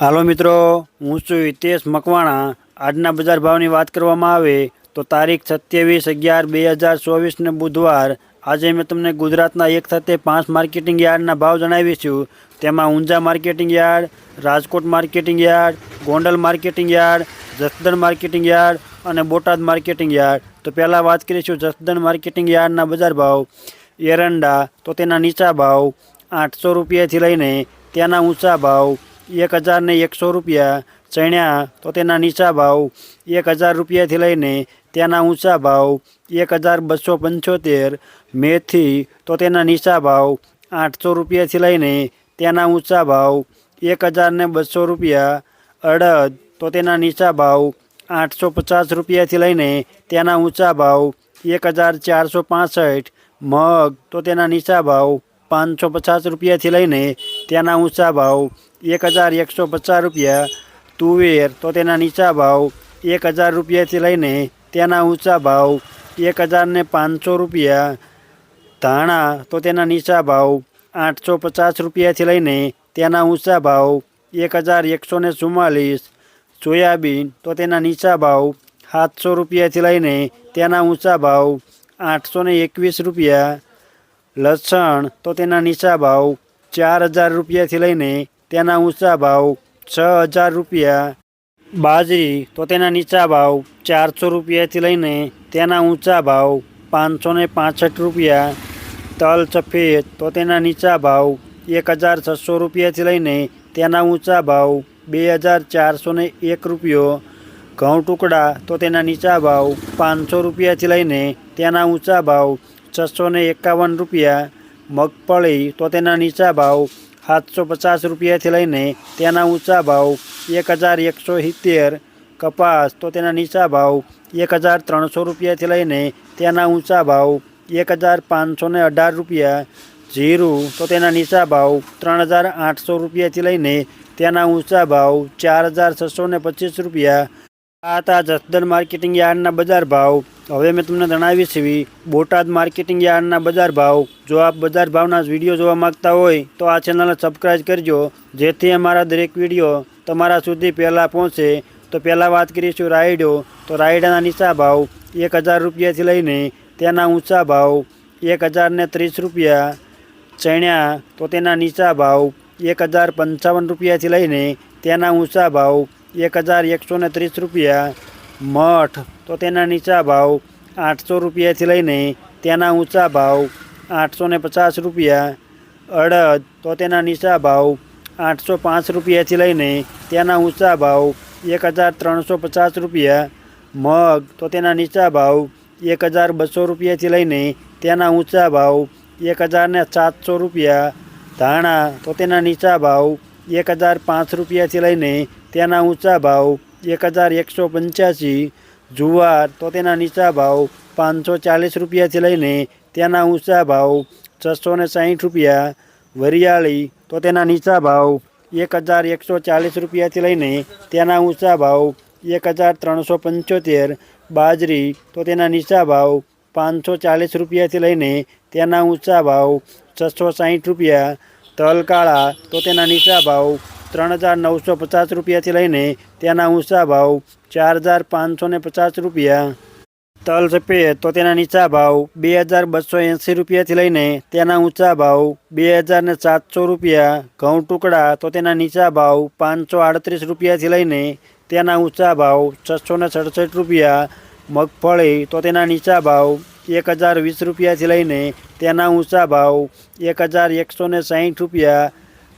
હાલો મિત્રો, હું છું હિતેશ મકવાણા. આજના બજાર ભાવની વાત કરવામાં આવે તો તારીખ સત્યાવીસ અગિયાર બે હજાર ચોવીસને બુધવાર. આજે મેં તમને ગુજરાતના એક સાથે પાંચ માર્કેટિંગ યાર્ડના ભાવ જણાવીશું તેમાં Unjha marketing yard, Rajkot marketing yard, Gondal marketing yard, Jasdan marketing yard અને બોટાદ માર્કેટિંગ યાર્ડ. તો પહેલાં વાત કરીશું જસદણ માર્કેટિંગ યાર્ડના બજાર ભાવ. એરંડા તો તેના નીચા ભાવ આઠસો રૂપિયાથી લઈને ત્યાંના ઊંચા ભાવ. એક હજાર ને એકસો રૂપિયા ચણ્યા તો તેના નીચા ભાવ એક હજાર રૂપિયાથી લઈને તેના ઊંચા ભાવ એક હજાર બસો પંચોતેર મેથી તો તેના નીચા ભાવ આઠસો રૂપિયાથી લઈને તેના ઊંચા ભાવ એક હજાર ને બસો રૂપિયા અડદ તો તેના નીચા ભાવ આઠસો પચાસ રૂપિયાથી લઈને તેના ઊંચા ભાવ એક હજાર ચારસો પાસઠ મગ તો તેના નીચા ભાવ પાંચસો પચાસ રૂપિયાથી લઈને તેના ઊંચા ભાવ એક હજાર એકસો પચાસ રૂપિયા, તુવેર તો તેના નીચા ભાવ એક હજાર રૂપિયાથી લઈને તેના ઊંચા ભાવ એક હજારને પાંચસો રૂપિયા, ધાણા તો તેના નીચા ભાવ આઠસો પચાસ રૂપિયાથી લઈને તેના ઊંચા ભાવ એક હજાર એકસો ને ચુમ્માલીસ, સોયાબીન તો તેના નીચા ભાવ સાતસો રૂપિયાથી લઈને તેના ઊંચા ભાવ આઠસો ને એકવીસ રૂપિયા, લસણ તો તેના નીચા ભાવ ચાર હજાર રૂપિયાથી લઈને તેના ઊંચા ભાવ છ હજાર રૂપિયા. બાજરી તો તેના નીચા ભાવ ચારસો રૂપિયાથી લઈને તેના ઊંચા ભાવ પાંચસો ને રૂપિયા. તલ સફેદ તો તેના નીચા ભાવ એક હજાર છસો રૂપિયાથી લઈને તેના ઊંચા ભાવ બે હજાર ચારસો એક રૂપિયો. ઘઉં ટુકડા તો તેના નીચા ભાવ પાંચસો રૂપિયાથી લઈને તેના ઊંચા ભાવ છસો એકાવન રૂપિયા. મગફળી તો તેના નીચા ભાવ સાતસો પચાસ રૂપિયાથી લઈને તેના ઊંચા ભાવ એક હજાર એકસો સિત્તેર, કપાસ તો તેના નીચા ભાવ એક હજાર ત્રણસો રૂપિયાથી લઈને તેના ઊંચા ભાવ એક હજાર પાંચસો ને અઢાર રૂપિયા, જીરું તો તેના નીચા ભાવ ત્રણ હજાર આઠસો રૂપિયાથી લઈને તેના ઊંચા ભાવ ચાર હજાર છસો ને પચીસ રૂપિયા આ હતા જસદર માર્કેટિંગ યાર્ડના બજાર ભાવ. હવે મેં તમને જણાવી છીએ બોટાદ માર્કેટિંગ યાર્ડના બજાર ભાવ. જો આપ બજાર ભાવના વીડિયો જોવા માંગતા હોય, તો આ ચેનલને સબસ્ક્રાઈબ કરજો, જેથી અમારા દરેક વીડિયો તમારા સુધી પહેલાં પહોંચે. તો પહેલાં વાત કરીશું રાયડો. તો રાયડાના નીચા ભાવ એક હજાર રૂપિયાથી લઈને તેના ઊંચા ભાવ એક હજારને ત્રીસ રૂપિયા. ચણ્યા તો તેના નીચા ભાવ એક હજાર પંચાવન રૂપિયાથી લઈને તેના ઊંચા ભાવ એક હજાર એકસો ને ત્રીસ રૂપિયા મઠ તો તેના નીચા ભાવ આઠસો રૂપિયાથી લઈને તેના ઊંચા ભાવ આઠસો ને પચાસ રૂપિયા અડદ તો તેના નીચા ભાવ આઠસો પાંચ રૂપિયાથી લઈને તેના ઊંચા ભાવ એક હજાર ત્રણસો પચાસ રૂપિયા મગ તો તેના નીચા ભાવ એક હજાર બસો રૂપિયાથી લઈને તેના ઊંચા ભાવ એક હજાર ને સાતસો રૂપિયા ધાણા તો તેના નીચા ભાવ એક હજાર પાંચ રૂપિયાથી લઈને તેના ઊંચા ભાવ એક હજાર એકસો પંચ્યાસી, જુવાર તો તેના નીચા ભાવ પાંચસો ચાલીસ રૂપિયાથી લઈને તેના ઊંચા ભાવ છસો ને સાહીઠ રૂપિયા, વરિયાળી તો તેના નીચા ભાવ એક હજાર એકસો ચાલીસ રૂપિયાથી લઈને તેના ઊંચા ભાવ એક હજાર ત્રણસો પંચોતેર, બાજરી તો તેના નીચા ભાવ પાંચસો ચાલીસ રૂપિયાથી લઈને તેના ઊંચા ભાવ છસો સાહીઠ રૂપિયા, તલકાળા તો તેના નીચા ભાવ ત્રણ હજાર નવસો પચાસ રૂપિયાથી લઈને તેના ઊંચા ભાવ ચાર હજાર પાંચસો ને પચાસ રૂપિયા. તલ સફેદ તો તેના નીચા ભાવ બે હજાર બસો એંસી રૂપિયાથી લઈને તેના ઊંચા ભાવ બે હજાર ને સાતસો રૂપિયા. ઘઉં ટુકડા તો તેના નીચા ભાવ પાંચસો આડત્રીસ રૂપિયાથી લઈને તેના ઊંચા ભાવ છસો ને સડસઠ રૂપિયા. મગફળી તો તેના નીચા ભાવ એક હજાર વીસ રૂપિયાથી લઈને તેના ઊંચા ભાવ એક હજાર એકસો ને સાહીઠ રૂપિયા.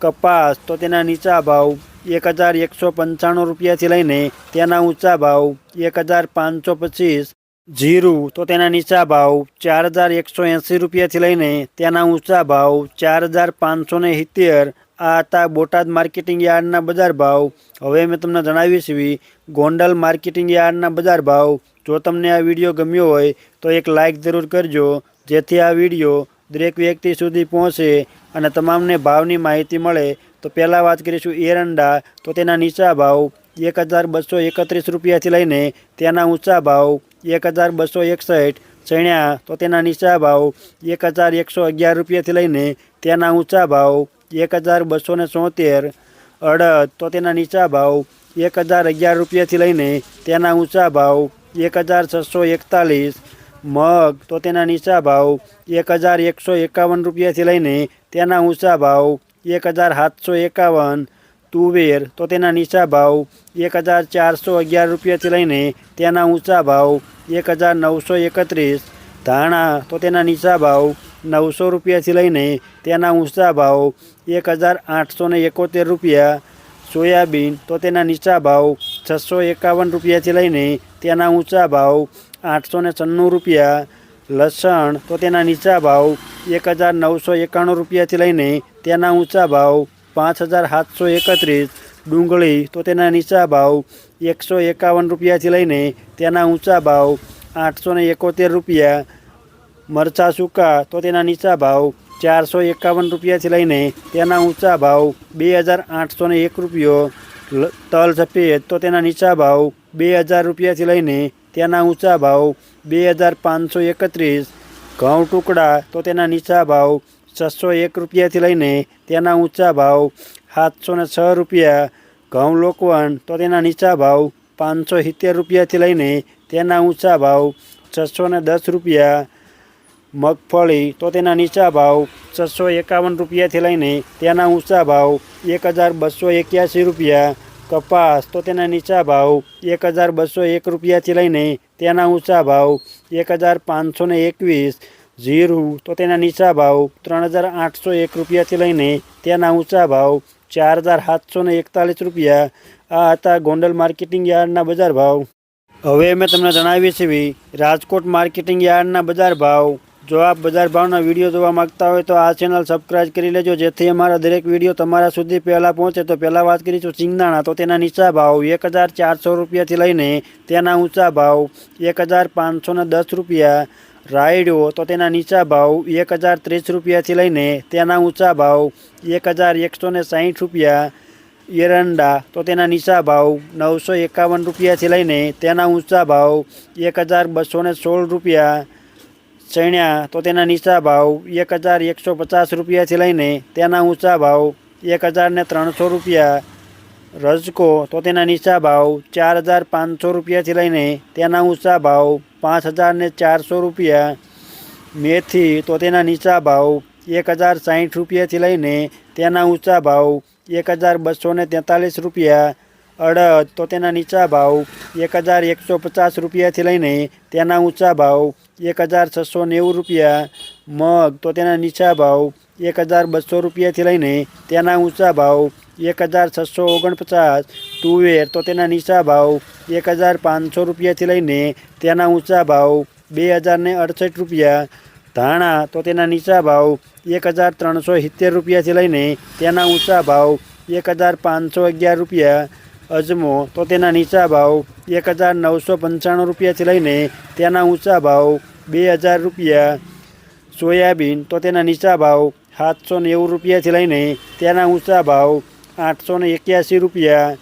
કપાસ તો તેના નીચા ભાવ એક હજાર એકસો પંચાણું રૂપિયાથી લઈને તેના ઊંચા ભાવ એક હજાર પાંચસો પચીસ. જીરું તો તેના નીચા ભાવ ચાર હજાર એકસો એંસી રૂપિયાથી લઈને તેના ઊંચા ભાવ ચાર હજાર પાંચસો ને સિત્તેર. આ હતા બોટાદ માર્કેટિંગ યાર્ડના બજાર ભાવ. હવે મેં તમને જણાવીશ એવી ગોંડલ માર્કેટિંગ યાર્ડના બજાર ભાવ. જો તમને આ વીડિયો ગમ્યો હોય તો એક લાઇક જરૂર કરજો. જેથી આ વીડિયો દરેક વ્યક્તિ સુધી પહોંચે અને તમામને ભાવની માહિતી મળે, તો પહેલાં વાત કરીશું એરંડા તો તેના નીચા ભાવ એક હજાર બસો એકત્રીસ રૂપિયાથી લઈને તેના ઊંચા ભાવ એક હજાર બસો એકસઠ, ચણ્યા, તો તેના નીચા ભાવ એક હજાર એકસો અગિયાર રૂપિયાથી લઈને તેના ઊંચા ભાવ એક હજાર બસો ને અડદ, તો તેના નીચા ભાવ એક હજાર અગિયાર રૂપિયાથી લઈને તેના ઊંચા ભાવ એક હજાર છસો એકતાલીસ મગ તો તેના નીચા ભાવ એક હજાર એકસો એકાવન રૂપિયાથી લઈને તેના ઊંચા ભાવ એક હજાર સાતસો એકાવન તુવેર તો તેના નીચા ભાવ એક હજાર ચારસો અગિયાર રૂપિયાથી લઈને તેના ઊંચા ભાવ એક હજાર નવસો એકત્રીસ ધાણા તો તેના નીચા ભાવ નવસો રૂપિયાથી લઈને તેના ઊંચા ભાવ એક હજાર આઠસો ને એકોતેર રૂપિયા સોયાબીન તો તેના નીચા ભાવ છસો એકાવન રૂપિયાથી લઈને તેના ઊંચા ભાવ આઠસો ને છન્નું રૂપિયા, લસણ તો તેના નીચા ભાવ એક હજાર નવસો એકાણું રૂપિયાથી લઈને તેના ઊંચા ભાવ પાંચ હજાર સાતસો એકત્રીસ. ડુંગળી તો તેના નીચા ભાવ એકસો એકાવન રૂપિયાથી લઈને તેના ઊંચા ભાવ આઠસો ને એકોતેર રૂપિયા. મરચાં સૂકા તો તેના નીચા ભાવ ચારસો એકાવન રૂપિયાથી લઈને તેના ઊંચા ભાવ બે હજાર આઠસો એક રૂપિયો. તલ સફેદ તો તેના નીચા ભાવ બે હજાર રૂપિયાથી લઈને તેના ઊંચા ભાવ બે હજાર પાંચસો એકત્રીસ, ઘઉં ટુકડા તો તેના નીચા ભાવ છસો એક રૂપિયાથી લઈને તેના ઊંચા ભાવ સાતસો ને છ રૂપિયા, ઘઉં લોકવણ તો તેના નીચા ભાવ પાંચસો સિત્તેર રૂપિયાથી લઈને તેના ઊંચા ભાવ છસો ને દસ રૂપિયા, મગફળી તો તેના નીચા ભાવ છસો એકાવન રૂપિયાથી લઈને તેના ઊંચા ભાવ એક હજાર બસો એક્યાસી રૂપિયા કપાસ તો તેના નીચા ભાવ એક હજાર બસો એક રૂપિયાથી લઈને તેના ઊંચા ભાવ એક હજાર પાંચસો ને એકવીસ જીરું તો તેના નીચા ભાવ ત્રણ હજાર આઠસો એક રૂપિયાથી લઈને તેના ઊંચા ભાવ ચાર હજાર સાતસો ને એકતાલીસ રૂપિયા. આ હતા ગોંડલ માર્કેટિંગ યાર્ડના બજાર ભાવ. હવે મેં તમને જણાવી છે રાજકોટ માર્કેટિંગ યાર્ડના બજાર ભાવ. જો આપ બજાર ભાવના વીડિયો જોવા માગતા હોય તો આ ચેનલ સબસ્ક્રાઇબ કરી લેજો. જેથી અમારા દરેક વીડિયો તમારા સુધી પહેલાં પહોંચે. તો પહેલાં વાત કરીશું ચિંગદાણા. તો તેના નીચા ભાવ એક હજાર ચારસો રૂપિયાથી લઈને તેના ઊંચા ભાવ એક હજાર પાંચસો દસ રૂપિયા. રાયડો, તો તેના નીચા ભાવ એક હજાર ત્રીસ રૂપિયાથી લઈને તેના ઊંચા ભાવ એક હજાર એકસો સાહીઠ રૂપિયા. એરંડા, તો તેના નીચા ભાવ નવસો એકાવન રૂપિયાથી લઈને તેના ઊંચા ભાવ એક હજાર બસો સોળ રૂપિયા. ચણ્યા તો તેના નીચા ભાવ એક હજાર એકસો પચાસ રૂપિયાથી લઈને તેના ઊંચા ભાવ એક હજાર ને ત્રણસો રૂપિયા. રજકો તો તેના નીચા ભાવ ચાર હજાર પાંચસો રૂપિયાથી લઈને તેના ઊંચા ભાવ પાંચ હજાર ને ચારસો રૂપિયા. મેથી તો તેના નીચા ભાવ એક હજાર સાહીઠ રૂપિયાથી લઈને તેના ઊંચા ભાવ એક હજાર બસો ને તેતાલીસ રૂપિયા. અડદ તો તેના નીચા ભાવ એક હજાર એકસો પચાસ રૂપિયાથી લઈને તેના ઊંચા ભાવ એક હજાર છસો નેવું રૂપિયા, મગ, તો તેના નીચા ભાવ એક હજાર બસો રૂપિયાથી લઈને તેના ઊંચા ભાવ એક હજાર છસો ઓગણપચાસ, તુવેર, તો તેના નીચા ભાવ એક હજાર પાંચસો રૂપિયાથી લઈને તેના ઊંચા ભાવ બે હજાર ને અડસઠ રૂપિયા, ધાણા, તો તેના નીચા ભાવ એક હજાર ત્રણસો સિત્તેર રૂપિયાથી લઈને તેના ઊંચા ભાવ એક હજાર પાંચસો અગિયાર રૂપિયા અજમો, તો તેના નીચા ભાવ એક હજાર નવસો પંચાણું રૂપિયાથી લઈને તેના ઊંચા ભાવ બે હજાર રૂપિયા. સોયાબીન, તો તેના નીચા ભાવ સાતસો નેવું રૂપિયાથી લઈને તેના ઊંચા ભાવ આઠસો ને એક્યાસી રૂપિયા.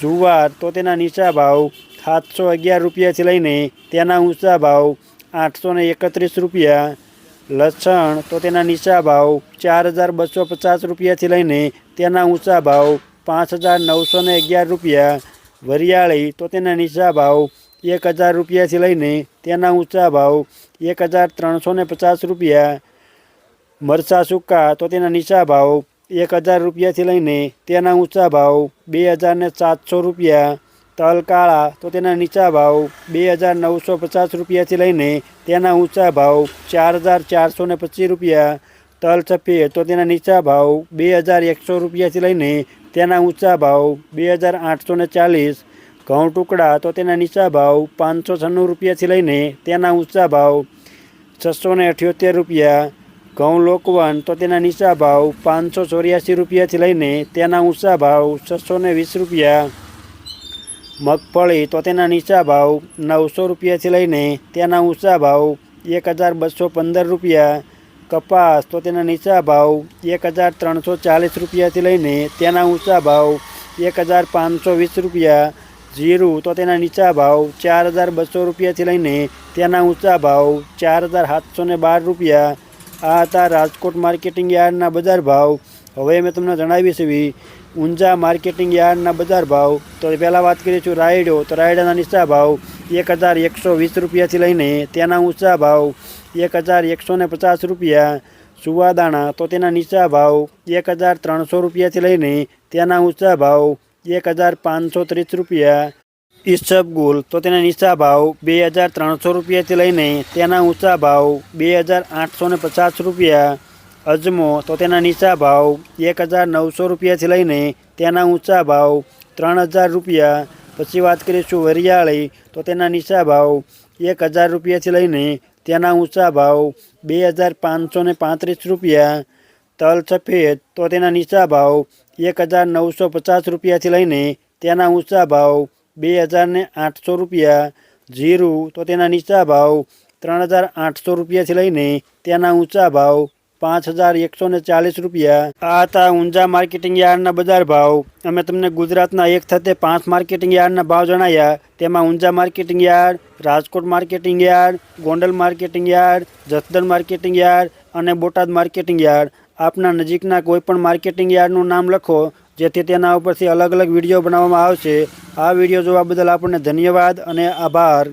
જુવાર, તો તેના નીચા ભાવ સાતસો અગિયાર રૂપિયાથી લઈને તેના ઊંચા ભાવ આઠસો ને એકત્રીસ રૂપિયા. લસણ, તો તેના નીચા ભાવ ચાર હજાર બસો પચાસ રૂપિયાથી લઈને તેના ઊંચા ભાવ પાંચ હજાર નવસો ને અગિયાર રૂપિયા. વરિયાળી તો તેના નીચા ભાવ એક હજાર રૂપિયાથી લઈને તેના ઊંચા ભાવ એક હજાર ત્રણસો ને પચાસ રૂપિયા. મરચાં સૂકા તો તેના નીચા ભાવ એક હજાર રૂપિયાથી લઈને તેના ઊંચા ભાવ બે હજાર ને સાતસો રૂપિયા. તલ કાળા તો તેના નીચા ભાવ બે હજાર નવસો પચાસ રૂપિયાથી લઈને તેના ઊંચા ભાવ ચાર હજાર ચારસો ને પચીસ રૂપિયા. તલ સફેદ તો તેના નીચા ભાવ બે હજાર એકસો રૂપિયાથી લઈને તેના ઊંચા ભાવ બે હજાર આઠસો ને ચાલીસ. ઘઉં ટુકડા તો તેના નીચા ભાવ પાંચસો છન્નું રૂપિયાથી લઈને તેના ઊંચા ભાવ છસો ને અઠ્યોતેર રૂપિયા. ઘઉં લોકવન તો તેના નીચા ભાવ પાંચસો ચોર્યાસી રૂપિયાથી લઈને તેના ઊંચા ભાવ છસો ને વીસ રૂપિયા. મગફળી તો તેના નીચા ભાવ નવસો રૂપિયાથી લઈને તેના ઊંચા ભાવ એક હજાર બસો પંદર રૂપિયા. કપાસ તો તેના નીચા ભાવ એક હજાર ત્રણસો ચાલીસ રૂપિયાથી લઈને તેના ઊંચા ભાવ એક હજાર પાંચસો વીસ રૂપિયા. જીરું તો તેના નીચા ભાવ ચાર હજાર બસો રૂપિયાથી લઈને તેના ઊંચા ભાવ ચાર હજાર સાતસો ને બાર રૂપિયા. આ હતા રાજકોટ માર્કેટિંગ યાર્ડના બજાર ભાવ. હવે મેં તમને જણાવીશ એવી ઊંઝા માર્કેટિંગ યાર્ડના બજાર ભાવ. તો પહેલાં વાત કરીશું રાયડો. તો રાયડાના નીચા ભાવ એક હજાર એકસો વીસ રૂપિયાથી લઈને તેના ઊંચા ભાવ એક હજાર એકસો ને પચાસ રૂપિયા સુવાદાણા તો તેના નીચા ભાવ એક હજાર ત્રણસો રૂપિયાથી લઈને તેના ઊંચા ભાવ એક હજાર પાંચસો ત્રીસ રૂપિયા. ઈસબગુલ તો તેના નીચા ભાવ બે હજાર ત્રણસો રૂપિયાથી લઈને તેના ઊંચા ભાવ બે હજાર આઠસો ને પચાસ રૂપિયા. અજમો, તો તેના નીચા ભાવ એક હજાર નવસો રૂપિયાથી લઈને તેના ઊંચા ભાવ ત્રણ હજાર રૂપિયા. પછી વાત કરીશું વરિયાળી, તો તેના નીચા ભાવ એક હજાર રૂપિયાથી લઈને તેના ઊંચા ભાવ બે હજાર પાંચસો પાંત્રીસ રૂપિયા. તલ સફેદ, તો તેના નીચા ભાવ એક હજાર નવસો પચાસ રૂપિયાથી લઈને તેના ઊંચા ભાવ બે હજાર આઠસો રૂપિયા. જીરું, તો તેના નીચા ભાવ ત્રણ હજાર આઠસો રૂપિયાથી લઈને તેના ઊંચા ભાવ પાંચ હજાર એકસો ને ચાલીસ રૂપિયા. આ હતા ઊંઝા માર્કેટિંગ યાર્ડના બજાર ભાવ. અમે તમને ગુજરાતના એક થતે પાંચ માર્કેટિંગ યાર્ડના ભાવ જણાયા. તેમાં Unjha marketing yard, Rajkot marketing yard, Gondal marketing yard, Jasdan marketing yard અને બોટાદ માર્કેટિંગ યાર્ડ. આપના નજીકના કોઈપણ માર્કેટિંગ યાર્ડનું નામ લખો, જેથી તેના ઉપરથી અલગ અલગ વીડિયો બનાવવામાં આવશે. આ વીડિયો જોવા બદલ આપણને ધન્યવાદ અને આભાર.